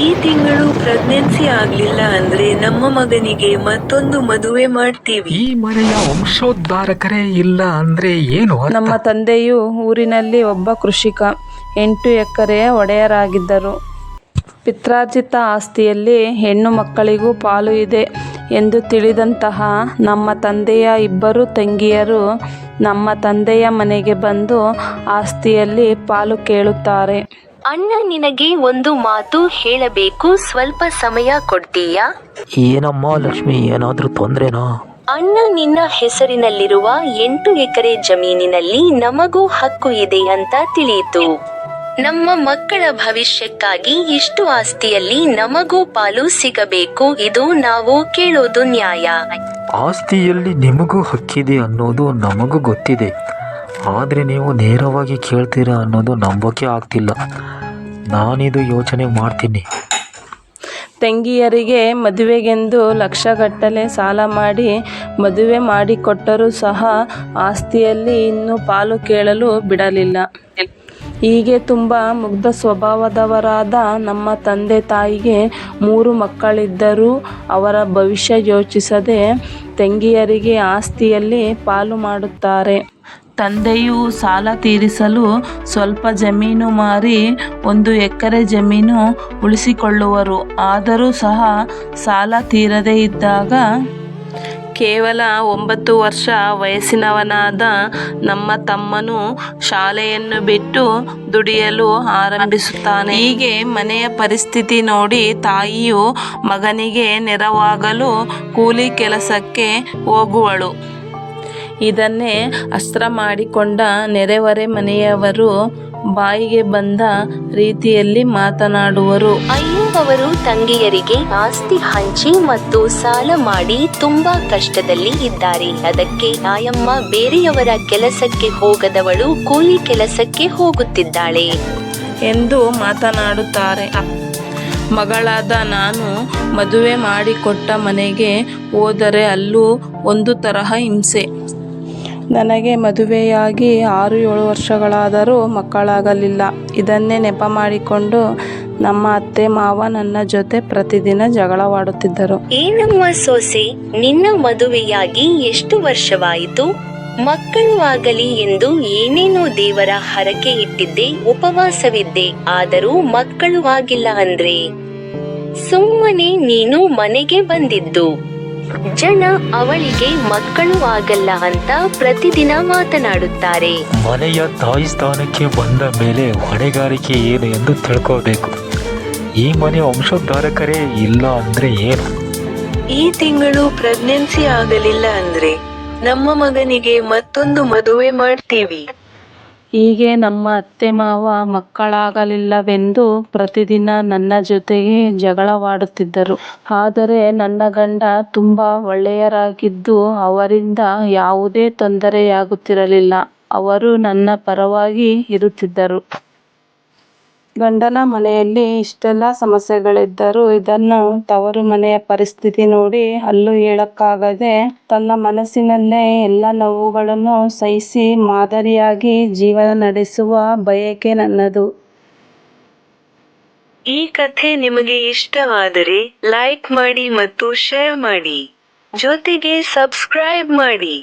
ಈ ತಿಂಗಳು ಪ್ರೆಗ್ನೆನ್ಸಿ ಆಗ್ಲಿಲ್ಲ ಅಂದ್ರೆ ನಮ್ಮ ಮಗನಿಗೆ ಮತ್ತೊಂದು ಮದುವೆ ಮಾಡ್ತೀವಿ. ಈ ಮನೆಯ ವಂಶೋದ್ಧಾರಕರೇ ಇಲ್ಲ ಅಂದ್ರೆ ಏನು ಅರ್ಥ? ನಮ್ಮ ತಂದೆಯು ಊರಿನಲ್ಲಿ ಒಬ್ಬ ಕೃಷಿಕ ಎಂಟು ಎಕರೆ ಒಡೆಯರಾಗಿದ್ದರು. ಪಿತ್ರಾರ್ಜಿತ ಆಸ್ತಿಯಲ್ಲಿ ಹೆಣ್ಣು ಮಕ್ಕಳಿಗೂ ಪಾಲು ಇದೆ ಎಂದು ತಿಳಿದಂತಹ ನಮ್ಮ ತಂದೆಯ ಇಬ್ಬರು ತಂಗಿಯರು ನಮ್ಮ ತಂದೆಯ ಮನೆಗೆ ಬಂದು ಆಸ್ತಿಯಲ್ಲಿ ಪಾಲು ಕೇಳುತ್ತಾರೆ. ಅಣ್ಣ ನಿನಗೆ ಒಂದು ಮಾತು ಹೇಳಬೇಕು. ಸ್ವಲ್ಪ ಸಮಯ ಕೊಡ್ತೀಯಾ? ಏನಮ್ಮ ಲಕ್ಷ್ಮಿ ಏನಾದ್ರೂ ತೊಂದ್ರೆನಾ? ಅಣ್ಣ ನಿನ್ನ ಹೆಸರಿನಲ್ಲಿರುವ ಎಂಟು ಎಕರೆ ಜಮೀನಿನಲ್ಲಿ ನಮಗೂ ಹಕ್ಕು ಇದೆ ಅಂತ ತಿಳಿಯಿತು. ನಮ್ಮ ಮಕ್ಕಳ ಭವಿಷ್ಯಕ್ಕಾಗಿ ಇಷ್ಟು ಆಸ್ತಿಯಲ್ಲಿ ನಮಗೂ ಪಾಲು ಸಿಗಬೇಕು. ಇದು ನಾವು ಕೇಳೋದು ನ್ಯಾಯ. ಆಸ್ತಿಯಲ್ಲಿ ನಿಮಗೂ ಹಕ್ಕಿದೆ ಅನ್ನೋದು ನಮಗೂ ಗೊತ್ತಿದೆ. ಆದರೆ ನೀವು ನೇರವಾಗಿ ಕೇಳ್ತೀರಾ ಅನ್ನೋದು ನಂಬೋಕೆ ಆಗ್ತಿಲ್ಲ. ನಾನಿದು ಯೋಚನೆ ಮಾಡ್ತೀನಿ. ತಂಗಿಯರಿಗೆ ಮದುವೆಗೆಂದು ಲಕ್ಷಗಟ್ಟಲೆ ಸಾಲ ಮಾಡಿ ಮದುವೆ ಮಾಡಿಕೊಟ್ಟರೂ ಸಹ ಆಸ್ತಿಯಲ್ಲಿ ಇನ್ನೂ ಪಾಲು ಕೇಳಲು ಬಿಡಲಿಲ್ಲ. ಹೀಗೆ ತುಂಬ ಮುಗ್ಧ ಸ್ವಭಾವದವರಾದ ನಮ್ಮ ತಂದೆ ತಾಯಿಗೆ ಮೂರು ಮಕ್ಕಳಿದ್ದರೂ ಅವರ ಭವಿಷ್ಯ ಯೋಚಿಸದೆ ತಂಗಿಯರಿಗೆ ಆಸ್ತಿಯಲ್ಲಿ ಪಾಲು ಮಾಡುತ್ತಾರೆ. ತಂದೆಯು ಸಾಲ ತೀರಿಸಲು ಸ್ವಲ್ಪ ಜಮೀನು ಮಾರಿ ಒಂದು ಎಕರೆ ಜಮೀನು ಉಳಿಸಿಕೊಳ್ಳುವರು. ಆದರೂ ಸಹ ಸಾಲ ತೀರದೇ ಇದ್ದಾಗ ಕೇವಲ ಒಂಬತ್ತು ವರ್ಷ ವಯಸ್ಸಿನವನಾದ ನಮ್ಮ ತಮ್ಮನು ಶಾಲೆಯನ್ನು ಬಿಟ್ಟು ದುಡಿಯಲು ಆರಂಭಿಸುತ್ತಾನೆ. ಹೀಗೆ ಮನೆಯ ಪರಿಸ್ಥಿತಿ ನೋಡಿ ತಾಯಿಯು ಮಗನಿಗೆ ನೆರವಾಗಲು ಕೂಲಿ ಕೆಲಸಕ್ಕೆ ಹೋಗುವಳು. ಇದನ್ನೇ ಅಸ್ತ್ರ ಮಾಡಿಕೊಂಡ ನೆರೆಹೊರೆ ಮನೆಯವರು ಬಾಯಿಗೆ ಬಂದ ರೀತಿಯಲ್ಲಿ ಮಾತನಾಡುವರು. ಅಯ್ಯೋ ಅವರು ತಂಗಿಯರಿಗೆ ಆಸ್ತಿ ಹಂಚಿ ಮತ್ತು ಸಾಲ ಮಾಡಿ ತುಂಬಾ ಕಷ್ಟದಲ್ಲಿ ಇದ್ದಾರೆ. ಅದಕ್ಕೆ ಆಯಮ್ಮ ಬೇರೆಯವರ ಕೆಲಸಕ್ಕೆ ಹೋಗದವಳು ಕೂಲಿ ಕೆಲಸಕ್ಕೆ ಹೋಗುತ್ತಿದ್ದಾಳೆ. ಎಂದು ಮಾತನಾಡುತ್ತಾರೆ. ಮಗಳಾದ ನಾನು ಮದುವೆ ಮಾಡಿಕೊಟ್ಟ ಮನೆಗೆ ಹೋದರೆ ಅಲ್ಲೂ ಒಂದು ತರಹ ಹಿಂಸೆ. ನನಗೆ ಮದುವೆಯಾಗಿ ಆರು ಏಳು ವರ್ಷಗಳಾದರೂ ಮಕ್ಕಳಾಗಲಿಲ್ಲ. ಇದನ್ನೇ ನೆಪ ಮಾಡಿಕೊಂಡು ನಮ್ಮ ಅತ್ತೆ ಮಾವ ನನ್ನ ಜೊತೆ ಪ್ರತಿದಿನ ಜಗಳವಾಡುತ್ತಿದ್ದರು. ಏನಮ್ಮ ಸೊಸೆ, ನಿನ್ನ ಮದುವೆಯಾಗಿ ಎಷ್ಟು ವರ್ಷವಾಯಿತು? ಮಕ್ಕಳು ಆಗಲಿ ಎಂದು ಏನೇನೋ ದೇವರ ಹರಕೆ ಇಟ್ಟಿದ್ದೆ, ಉಪವಾಸವಿದ್ದೆ, ಆದರೂ ಮಕ್ಕಳು ಆಗಿಲ್ಲ ಅಂದ್ರೆ? ಸುಮ್ಮನೆ ನೀನು ಮನೆಗೆ ಬಂದಿದ್ದು. ಜನ ಅವಳಿಗೆ ಮಕ್ಕಳು ಆಗಲ್ಲ ಅಂತ ಪ್ರತಿದಿನ ಮಾತನಾಡುತ್ತಾರೆ. ಮನೆಯ ತಾಯಿ ಸ್ಥಾನಕ್ಕೆ ಬಂದ ಮೇಲೆ ಹೊಣೆಗಾರಿಕೆ ಏನು ಎಂದು ತಿಳ್ಕೋಬೇಕು. ಈ ಮನೆ ವಂಶೋದ್ಧಾರಕರೇ ಇಲ್ಲ ಅಂದ್ರೆ ಏನು? ಈ ತಿಂಗಳು ಪ್ರೆಗ್ನೆನ್ಸಿ ಆಗಲಿಲ್ಲ ಅಂದ್ರೆ ನಮ್ಮ ಮಗನಿಗೆ ಮತ್ತೊಂದು ಮದುವೆ ಮಾಡ್ತೀವಿ. ಹೀಗೆ ನಮ್ಮ ಅತ್ತೆ ಮಾವ ಮಕ್ಕಳಾಗಲಿಲ್ಲವೆಂದು ಪ್ರತಿದಿನ ನನ್ನ ಜೊತೆಗೆ ಜಗಳವಾಡುತ್ತಿದ್ದರು. ಆದರೆ ನನ್ನ ಗಂಡ ತುಂಬ ಒಳ್ಳೆಯರಾಗಿದ್ದು ಅವರಿಂದ ಯಾವುದೇ ತೊಂದರೆಯಾಗುತ್ತಿರಲಿಲ್ಲ. ಅವರು ನನ್ನ ಪರವಾಗಿ ಇರುತ್ತಿದ್ದರು. ಗಂಡನ ಮನೆಯಲ್ಲಿ ಇಷ್ಟೆಲ್ಲ ಸಮಸ್ಯೆಗಳಿದ್ದರೂ ಇದನ್ನು ತವರು ಮನೆಯ ಪರಿಸ್ಥಿತಿ ನೋಡಿ ಅಲ್ಲೂ ಹೇಳಕ್ಕಾಗದೆ ತನ್ನ ಮನಸ್ಸಿನಲ್ಲೇ ಎಲ್ಲ ನೋವುಗಳನ್ನು ಸಹಿಸಿ ಮಾದರಿಯಾಗಿ ಜೀವನ ನಡೆಸುವ ಬಯಕೆ ನನ್ನದು. ಈ ಕಥೆ ನಿಮಗೆ ಇಷ್ಟವಾದರೆ ಲೈಕ್ ಮಾಡಿ ಮತ್ತು ಶೇರ್ ಮಾಡಿ. ಜೊತೆಗೆ ಸಬ್ಸ್ಕ್ರೈಬ್ ಮಾಡಿ.